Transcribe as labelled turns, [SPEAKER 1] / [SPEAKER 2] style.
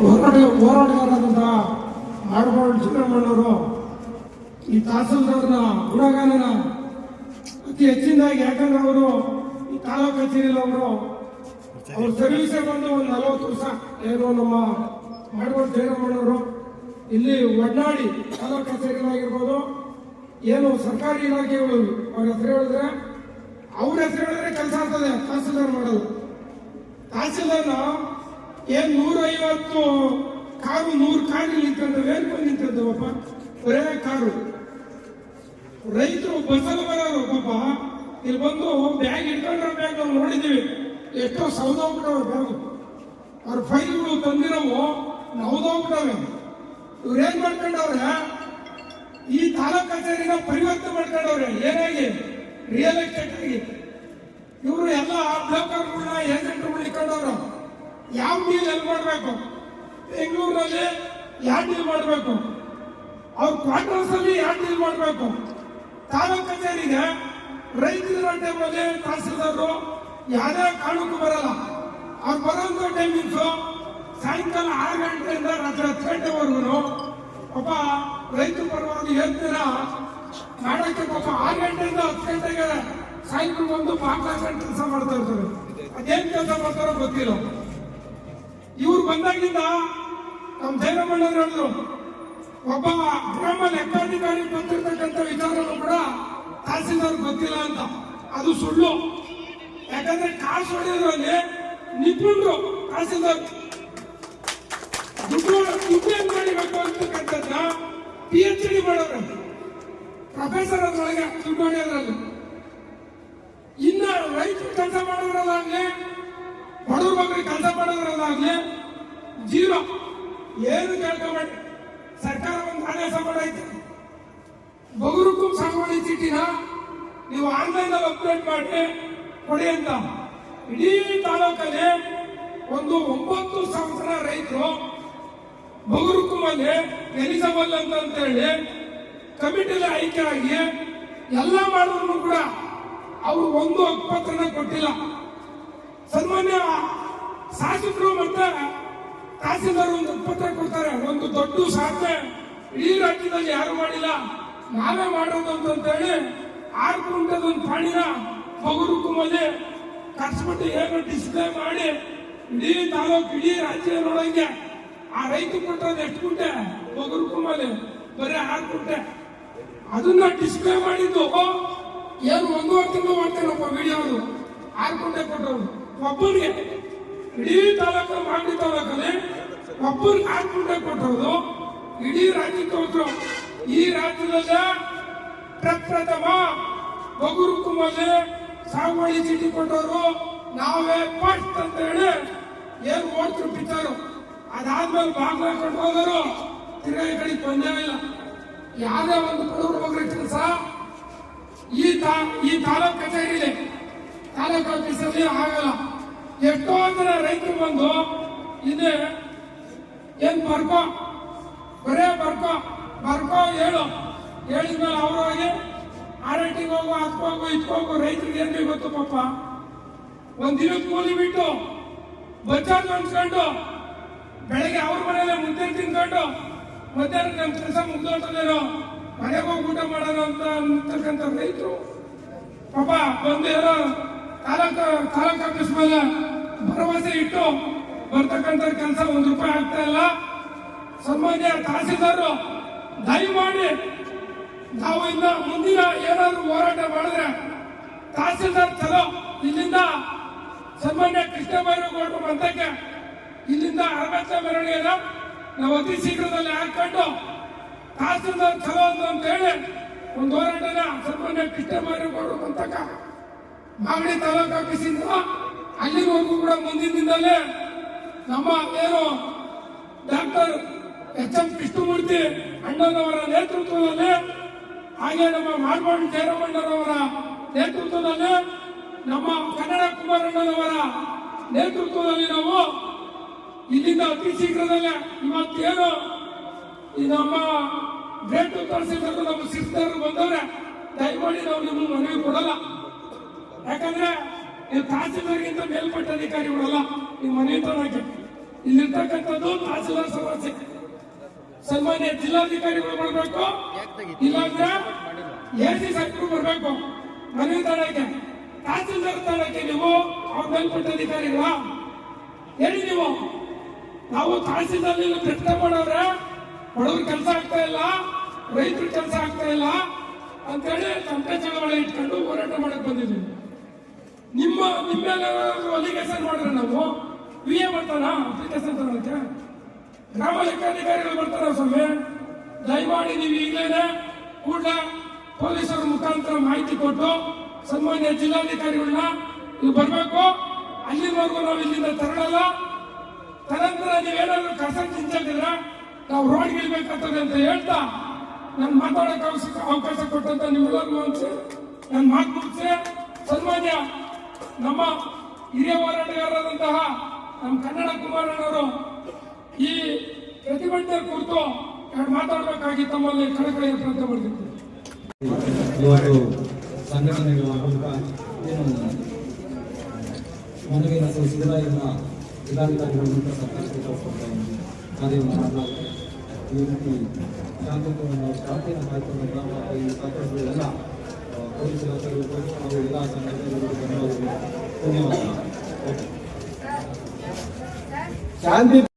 [SPEAKER 1] ಹೋರಾಟ
[SPEAKER 2] ಹೋರಾಟಗಾರರಾದಂತಹ ಆಡಗೋಡು ಚಿಕ್ಕಮ್ಮಣ್ಣವರು ಈ ತಹಸೀಲ್ದಾರನ ಗುಣಗಾನನ ಅತಿ ಹೆಚ್ಚಿನದಾಗಿ ಯಾಕಂದ್ರೆ ಅವರು ಈ ತಾಲೂಕು ಕಚೇರಿಯಲ್ಲಿ ಅವರು ಅವ್ರ ಸರ್ವಿಸೇ ಬಂದು ಒಂದು ನಲವತ್ತು ವರ್ಷ ಏನು ನಮ್ಮ ಮಾಡುವ ಜಯರಾಮಣ್ಣವರು ಇಲ್ಲಿ ಒಡ್ನಾಡಿ ತಾಲೂಕು ಕಚೇರಿಗಳಾಗಿರ್ಬೋದು ಏನು ಸರ್ಕಾರಿ ಇಲಾಖೆಗಳು ಅವ್ರ ಹೆಸರು ಹೇಳಿದ್ರೆ ಅವ್ರ ಹೆಸರು ಹೇಳಿದ್ರೆ ಕೆಲಸ ಆಗ್ತದೆ, ತಹಸೀಲ್ದಾರ್ ಮಾಡೋದು ತಹಸೀಲ್ದಾರ್ನ ಏನ್ ನೂರೈವತ್ತು ಕಾರು, ನೂರು ಕಾರು ನಿಂತದ್ದು ಏನ್ ಬಂದು ಪಾಪ ಬರೇ ಕಾರು. ರೈತರು ಬಸ್ಸಲ್ಲಿ ಬರೋರು ಪಾಪ, ಇಲ್ಲಿ ಬಂದು ಬ್ಯಾಗ್ ಇಟ್ಕೊಂಡ್ರೆ ಬ್ಯಾಗ್ ನಾವು ನೋಡಿದ್ದೀವಿ. ಎಷ್ಟೋ ಸೌದೋಗ್ಬಿಟ್ಟವೆ ಬರೋದು. ಅವ್ರ ಫೈಲ್ಗಳು ತಂದಿರೋವು ನವದೋಗ್ಬಿಟ್ಟವೆ ಇವ್ರು ಏನು ಮಾಡ್ಕೊಂಡವ್ರೆ? ಈ ತಾಲೂಕ್ ಕಚೇರಿನ ಪರಿವರ್ತನೆ ಮಾಡ್ಕೊಂಡವ್ರೆ, ಏನಾಗಿ? ರಿಯಲ್ ಎಸ್ಟೇಟ್ ಆಗಿ. ಇವರು ಎಲ್ಲ ಬ್ರೋಕರ್ಗಳನ್ನ ಏಜೆಂಟ್ಗಳನ್ನ ಇಟ್ಕೊಂಡವ್ರು. ಯಾವ ಡೀಲ್ ಎಲ್ಲಿ ಮಾಡಬೇಕು? ಬೆಂಗಳೂರಲ್ಲಿ ಯಾವ ಡೀಲ್ ಮಾಡಬೇಕು? ಅವ್ರ ಕ್ವಾರ್ಟರ್ಸ್ ಅಲ್ಲಿ ಯಾವ ಡೀಲ್ ಮಾಡಬೇಕು? ತಾಲೂಕ್ ಕಚೇರಿಗೆ ರೈತರ ಟೈಮಲ್ಲಿ ತಹಸೀಲ್ದಾರರು. ಯಾವುದೇ ಕಾರಣಕ್ಕೂ ಬರಲ್ಲ. ಅವ್ರು ಬರೋಂಥ ಟೈಮಿಂಗ್ಸು ಸಾಯಂಕಾಲ ಆರು ಗಂಟೆಯಿಂದ ರಾತ್ರಿ ಹತ್ತು ಗಂಟೆವರೆಗೂ ಒಬ್ಬ ರೈತ ಪರವಾಗಿ ಹೇಳ್ತೀರ ಮಾಡಕ್ಕೆ ಪಾಪ ಆರು ಗಂಟೆಯಿಂದ ಹತ್ತು ಗಂಟೆಗೆ ಸಾಯಂಕಾಲ ಬಂದು ಪಾಕ ಕೆಲಸ ಮಾಡ್ತಾ ಇರ್ತಾರೆ. ಅದೇನ್ ಕೆಲಸ ಮಾಡ್ತಾರೋ ಗೊತ್ತಿಲ್ಲ. ಇವ್ರು ಬಂದಾಗಿಂದ ನಮ್ಮ ಜಯರಾಮಣ್ಣವ್ರು ಹೇಳಿದ್ರು, ಒಬ್ಬ ಗ್ರಾಮ ಲೆಕ್ಕಾಧಿಕಾರಿ ಬಂದಿರ್ತಕ್ಕಂಥ ವಿಚಾರನೂ ಕೂಡ ತಹಸೀಲ್ದಾರ್ ಗೊತ್ತಿಲ್ಲ ಅಂತ. ಅದು ಸುಳ್ಳು. ಯಾಕಂದ್ರೆ ಕಾಸು ಹೊಡೆಯೋದ್ರಲ್ಲಿ ನಿಪುಣರು ತಹಸೀಲ್ದಾರ್ ದುಡ್ಡು ದುಡ್ಡು ಹೆಂಗ್ ಮಾಡಿಬೇಕು ಅಂತಕ್ಕಂಥದ್ದ ಪಿ ಎಚ್ ಡಿ ಮಾಡೋರು. ಪ್ರೊಫೆಸರ್ ಅದ್ರೊಳಗೆ ದುಡ್ಡು ಹೊಡೆಯೋದ್ರಲ್ಲಿ. ಇನ್ನ ರೈತರು ಕೆಲಸ ಮಾಡೋದ್ರಲ್ಲಾಗ್ಲಿ, ಬಡವ್ರ ಮಕ್ಕಳಿಗೆ ಕೆಲಸ ಮಾಡೋದ್ರಲ್ಲಾಗ್ಲಿ, ಜೀರೋ. ಏನು ಕೇಳ್ಕೊಬೇಡಿ. ಸರ್ಕಾರ ಒಂದು ಆದೇಶ ಮಾಡೈತೆ. ಬಗುರುಕು ಸಾಗುವಳಿ ಚೀಟಿನ ನೀವು ಆನ್ಲೈನ್ ಅಲ್ಲಿ ಅಪ್ಡೇಟ್ ಮಾಡಿ. ಕೊಡಿ ಅಂತ ಇಡೀ ತಾಲೂಕಲ್ಲಿ ಒಂದು ಒಂಬತ್ತು ಸಾವಿರ ರೈತರು ಬಗುರುಕುಮಲ್ಲಿ ಎಲಿಸಬಲ್ ಅಂತ ಅಂತ ಹೇಳಿ ಕಮಿಟಿಲಿ ಆಯ್ಕೆ ಆಗಿ ಎಲ್ಲ ಮಾಡಿದ್ರು ಕೂಡ ಅವರು ಒಂದು ಹಕ್ಕುಪತ್ರನ ಕೊಟ್ಟಿಲ್ಲ. ಸನ್ಮಾನ್ಯ ಶಾಸಕರು ಮತ್ತೆ ತಹಸೀಲ್ದಾರ್ ಒಂದು ಪತ್ರ ಕೊಡ್ತಾರೆ. ಒಂದು ದೊಡ್ಡ ಸಾಧನೆ ಇಡೀ ರಾಜ್ಯದಲ್ಲಿ ಯಾರು ಮಾಡಿಲ್ಲ, ನಾವೇ ಮಾಡೋದು ಅಂತ ಹೇಳಿ ಆರು ಕುಂಟದ ಒಂದು ಪಾಣಿನ ಮಗುರು ಕುಮ್ಮಲ್ಲಿ ಖರ್ಚುಬಿಟ್ಟು ಏನು ಡಿಸ್ಪ್ಲೇ ಮಾಡಿ ಇಡೀ ತಾಲೂಕು, ಇಡೀ ರಾಜ್ಯ ನೋಡಂಗೆ. ಆ ರೈತ ಕೊಟ್ಟದ ಎಷ್ಟು ಕುಂಟೆ ಮಗುರು ಕುಮ್ಮಲ್ಲಿ ಬರೀ ಆರು ಕುಂಟೆ ಅದನ್ನ ಡಿಸ್ಪ್ಲೇ ಮಾಡಿದ್ದು ಏನು ಒಂದೂವರೆ ತಿಂಗಳು ಮಾಡ್ತೇನಪ್ಪ ವಿಡಿಯೋ ಅದು. ಆರು ಕುಂಟೆ ಕೊಟ್ಟವ್ರು. ಒಬ್ಬರಿಗೆ, ಇಡೀ ತಾಲೂಕು ಮಾಗಡಿ ತಾಲೂಕಲ್ಲಿ ಒಬ್ಬರಿಗೆ ಆರು ಕುಂಟೆ ಕೊಟ್ಟವ್ರು. ಇಡೀ ರಾಜ್ಯಕ್ಕೆ ಹೋದ್ರು. ಈ ರಾಜ್ಯದಲ್ಲ ಪ್ರಪ್ರಥಮ ಬಗುರು ಕುಮ್ಮಲ್ಲಿ ಸಾಗುವಳಿ ಚೀಟಿ ಕೊಟ್ಟವರು, ನಾವೇ ಫಸ್ಟ್ ಅಂತ ಹೇಳಿ ಏನ್ ಓಡ್ತಿರು ಬಿಟ್ಟರು. ಅದಾದ್ಮೇಲೆ ಬಾಗ್ಲ ಹಾಕೊಂಡು ತಿರ್ಗಾ ಈ ಕಡೆ ಯಾವುದೇ ಒಂದು ಬಡವರು ಹೋಗ್ರೆ ಕೆಲಸ, ಈ ತಾ, ಈ ತಾಲೂಕ್ ಕಚೇರಿಲಿ, ತಾಲೂಕು ಆಫೀಸಲ್ಲಿ ಆಗಲ್ಲ. ಎಷ್ಟೋ ಜನ ರೈತರು ಬಂದು ಇದೆ ಏನ್ ಬರ್ಕೋ, ಬರೇ ಬರ್ಕೋ ಬರ್ಕೋ ಹೇಳು. ಹೇಳಿದ್ಮೇಲೆ ಅವ್ರವಾಗಿ ಆರ್ ಐ ಟಿಗೆ ಹೋಗು ಹತ್ಕೋಗು ಇಟ್ಕೋಗು ರೈತರಿಗೆ ಏನ್ರಿ ಗೊತ್ತು ಪಾಪ? ಒಂದ್ ದಿನದ ಕೂಲಿ ಬಿಟ್ಟು ಬಜಾಜ್ ಅನ್ಸ್ಕೊಂಡು ಬೆಳಗ್ಗೆ ಅವ್ರ ಮನೇಲೆ ಮುದ್ದೆ ತಿನ್ಕೊಂಡು ಮಧ್ಯಾಹ್ನ ನಮ್ಮ ಕೆಲಸ ಮುಗ್ದೋಟದೇನು ಮನೆಗೆ ಹೋಗಿ ಊಟ ಮಾಡೋಣ ಅಂತ ಅಂತಕ್ಕಂಥ ರೈತರು. ಪಾಪ, ಬಂದು ಏನೋ ತಾಲೂಕು ತಾಲೂಕು ಆಫೀಸ್ ಮೇಲೆ ಭರವಸೆ ಇಟ್ಟು ಬರ್ತಕ್ಕಂಥ ಕೆಲಸ ಒಂದು ರೂಪಾಯಿ ಆಗ್ತಾ ಇಲ್ಲ. ಸನ್ಮಾನ್ಯ ತಹಸೀಲ್ದಾರ್, ದಯಮಾಡಿ ನಾವು ಇನ್ನ ಮುಂದಿನ ಏನಾದ್ರು ಹೋರಾಟ ಮಾಡಿದ್ರೆ ತಹಸೀಲ್ದಾರ್ ಚಲೋ. ಇಲ್ಲಿಂದ ಸನ್ಮಾನ್ಯ ಕೃಷ್ಣ ಬೈರೇಗೌಡರು ಮಂತಕ್ಕೆ ಇಲ್ಲಿಂದ ಅರವತ್ತ ಮೆರವಣಿಗೆನ ನಾವು ಅತಿ ಶೀಘ್ರದಲ್ಲಿ ಹಾಕೊಂಡು ತಹಸೀಲ್ದಾರ್ ಚಲೋ ಅಂತ ಹೇಳಿ ಒಂದು ಹೋರಾಟನ ಸನ್ಮಾನ್ಯ ಕೃಷ್ಣ ಬೈರೇಗೌಡರು ಮಂತಕ ಮಾಗಡಿ ತಾಲೂಕು ಆಫೀಸಿಂದ ಅಲ್ಲಿವರೆಗೂ ಕೂಡ ಮುಂದಿನ ನಮ್ಮ ಏನು ಡಾಕ್ಟರ್ ಎಚ್ ಎಂ ಕೃಷ್ಣಮೂರ್ತಿ ಅಣ್ಣನವರ ನೇತೃತ್ವದಲ್ಲಿ ಹಾಗೆ ನಮ್ಮ ಮಾಡ್ಬಾರ್ದು ಜಯರಾಮಣ್ಣರವರ ನೇತೃತ್ವದಲ್ಲಿ ನಮ್ಮ ಕನ್ನಡ ಕುಮಾರಣ್ಣನವರ ನೇತೃತ್ವದಲ್ಲಿ ನಾವು ಇಲ್ಲಿಂದ ಅತಿ ಶೀಘ್ರದಲ್ಲೇ ಇವತ್ತೇನು ನಮ್ಮ ಗ್ರೇಟ್ ತಹಸೀಲ್ದಾರ್ ನಮ್ಮ ಸಿಸ್ಟರ್ ಬಂದವ್ರೆ, ದಯಮಾಡಿ ನಾವು ನಿಮ್ಮ ಮನವಿ ಕೊಡಲ್ಲ. ಯಾಕಂದ್ರೆ ನೀವು ತಹಸೀಲ್ದಾರ್ಗಿಂತ ಮೇಲ್ಪಟ್ಟ ಅಧಿಕಾರಿಗಳಲ್ಲ, ನೀವು ಮನವಿ ತಗೊಳಕ್ಕೆ ಇಲ್ಲಿರ್ತಕ್ಕಂಥದ್ದು ತಹಸೀಲ್ದಾರ್ ಸಮಸ್ಯೆ. ಸನ್ಮಾನ್ಯ ಜಿಲ್ಲಾಧಿಕಾರಿಗಳು ಬರಬೇಕು ಇಲ್ಲಾಂದ್ರೆ ಎ ಸಿ ಬರಬೇಕು. ಮನವಿ ತಗೊಳಕ್ಕೆ ತಹಸೀಲ್ದಾರ್ ತಗೊಳಕ್ಕೆ ನೀವು, ಅವ್ರ ಮೇಲ್ಪಟ್ಟ ಅಧಿಕಾರಿಗಳ? ಹೇಳಿ ನೀವು? ನಾವು ತಹಸೀಲ್ದಾರ್ ಬೆಟ್ಟ ಮಾಡೋರೆ. ಬಡವ್ರ ಕೆಲಸ ಆಗ್ತಾ ಇಲ್ಲ. ರೈತರ ಕೆಲಸ ಆಗ್ತಾ ಇಲ್ಲ. ಅಂತೇಳಿ ತಂಟೆ ಚಳವಳಿ ಇಟ್ಕೊಂಡು ಹೋರಾಟ ಮಾಡಕ್ ಬಂದಿದ್ದೀವಿ ನಿಮ್ಮ ನಿಮ್ಮೆಲ್ಲ ಅಲಿಗೇಷನ್ ಮಾಡಿದ್ರೆ ನಾವು ವಿ ಎ ಬರ್ತಾರ ಅಪ್ಲಿಕೇಶನ್ ತಗೊಳಕ್ಕೆ ಗ್ರಾಮ ಲೆಕ್ಕಾಧಿಕಾರಿಗಳು ಬರ್ತಾರ ಸ್ವಾಮಿ? ದಯಮಾಡಿ ನೀವು ಈಗಲೇ ಕೂಡ ಪೊಲೀಸರ ಮುಖಾಂತರ ಮಾಹಿತಿ ಕೊಟ್ಟು ಸನ್ಮಾನ್ಯ ಜಿಲ್ಲಾಧಿಕಾರಿಗಳನ್ನ ನೀವು ಬರಬೇಕು. ಅಲ್ಲಿವರೆಗೂ ನಾವು ಇಲ್ಲಿಂದ ತರಳಲ್ಲ. ತದನಂತರ ನೀವೇನಾದ್ರೂ ಕಸ ಚಿಂತಿದ್ರೆ ನಾವು ರೋಡ್ ಇಳ್ಬೇಕಾಗ್ತದೆ ಅಂತ ಹೇಳ್ತಾ ನನ್ನ ಮಾತಾಡೋಕೆ ಅವಕಾಶ ಕೊಟ್ಟಂತ ನಿಮ್ಮೆಲ್ಲರಿಗೂ ಅನ್ಸಿ ನನ್ನ ಮಾತು ಮುಗಿಸಿ ಸನ್ಮಾನ್ಯ ನಮ್ಮ ಹಿರಿಯ ಹೋರಾಟಗಾರರಾದಂತಹ ನಮ್ಮ ಕನ್ನಡ ಕುಮಾರಣ್ಣವರು ಈ ಪ್ರತಿಭಟನೆ ಕುರಿತು ಎರಡು ಮಾತಾಡಬೇಕಾಗಿ ತಮ್ಮಲ್ಲಿ ಕಳಕಳಿಯ ಪ್ರಯತ್ನ ಪಡ್ತಿದ್ದೀನಿ
[SPEAKER 3] ಇವತ್ತು ಸಂಘಟನೆಗಳ ಮೂಲಕ ಏನು ಮನವಿನ ಸಿದ್ದರಾಮಯ್ಯನ ಜಿಲ್ಲಾಧಿಕಾರಿಗಳ ಮೂಲಕ ಇದ್ದೀವಿ ಕಾರ್ಯವನ್ನು ಮಾಡಲಾಗುತ್ತೆ ಈ ರೀತಿ ಶಾಂತಿನ ಕಾಯ್ದುಕೊಂಡ ಮತ್ತು ಈ ಪೊಲೀಸ್ ಇಲಾಖೆಗಳು ಹಾಗೂ ಎಲ್ಲ ಸಂಘಟನೆಗಳು ಧನ್ಯವಾದಗಳು. ಧನ್ಯವಾದ
[SPEAKER 4] ಶಾಂತಿ